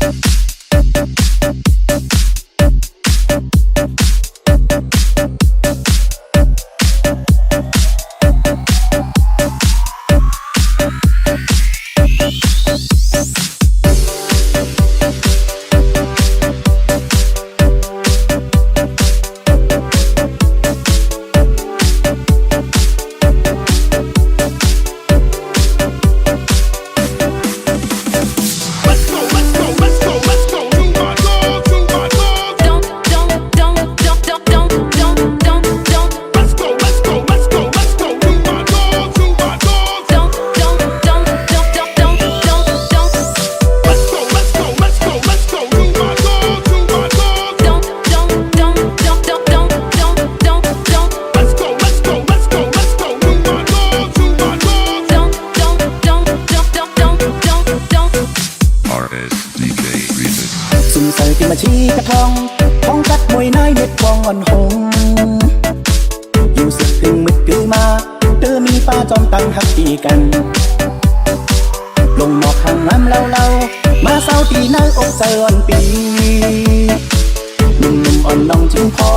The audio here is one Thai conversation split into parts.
Thank RS DJ Remix. สุ่มใส่ติมาชีกระทองท้องกัดมวยนายเม็ดทองอ่อนหงอยู่สึกถึงมึดกือมาเธอมีป้าจอมตังหักตีกัน ลงหมอกห่างน้ำเล่าเล่ามาเศร้าตีนางอกใจอ่อนปีหนุ่มหนุ่มอ่อนน้องจึงพอ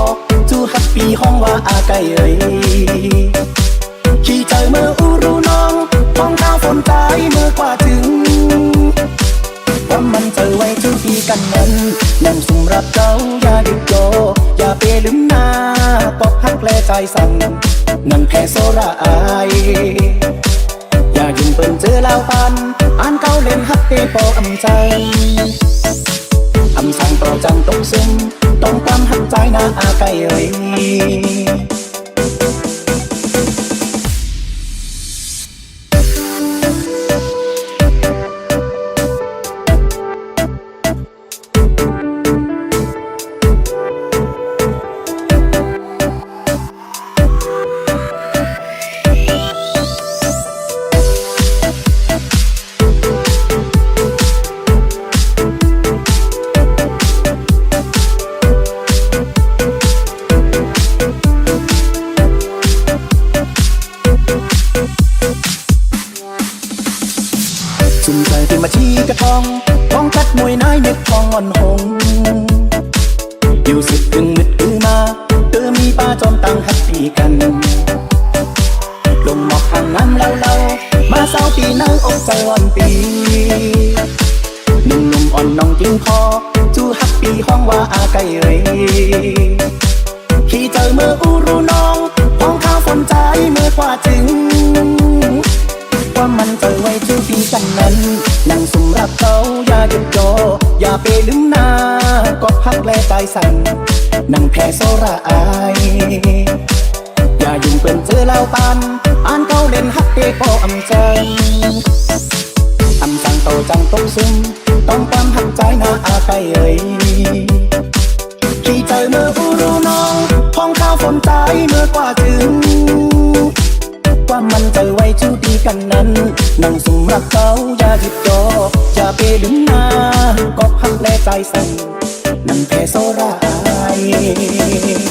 จูฮักปีห้องว่าอาไกเอ่ยขี่ใจเมื่ออู อย่าเปลืมหน้าปอบฮักแลใจสั่งนั่งแพ้โซระอายอย่ายุ่งเปิ่นเจอลาวปันอ่านเก้าเล่นฮักเตปออำใจอำสั่งต่อจังตกซึมต้องความหักใจนาอาไกเอ่ย สุ่มใจที่มาชี้กระทองท้องกัดมวยนายเม็ดทองอ่อนหงอยู่สึกถึงมึดคือมาเธอมีป้าจอมตังหักตีกันลงหมอกห่างน้ำเล่าเล่ามาเศร้าตีนางอกใจอ่อนปีหนุ่มหนุ่มอ่อนน้องจึงพอจูฮักปีห้องว่าอาไก่เอ่ยขี่เจอเมื่ออูรูน้องห้องข้าวฝนใจเมื่อกว่าถึงว่ามัน อย่าไปลืมหน้าก็พักแลใจสั่นนั่งแพ้โซระอายอย่ายุ่งเป็นเจอเล่าปันอ่านเก้าเล่นฮักเตโปอำจังอำจังโตจังตกซุ่มต้องความหักใจนาอาไกเอ่ยขี่ใจเมื่ออูรูน้องท้องข้าวฝนใจเมื่อกว่าถึงว่ามันเจไว้ชูดี กันนั้น นั่งสุ่มรักเขาอย่าหยุดจอย่าไปลืมหน้าก็พักแลใจสั่นนั่งแพ้โซราย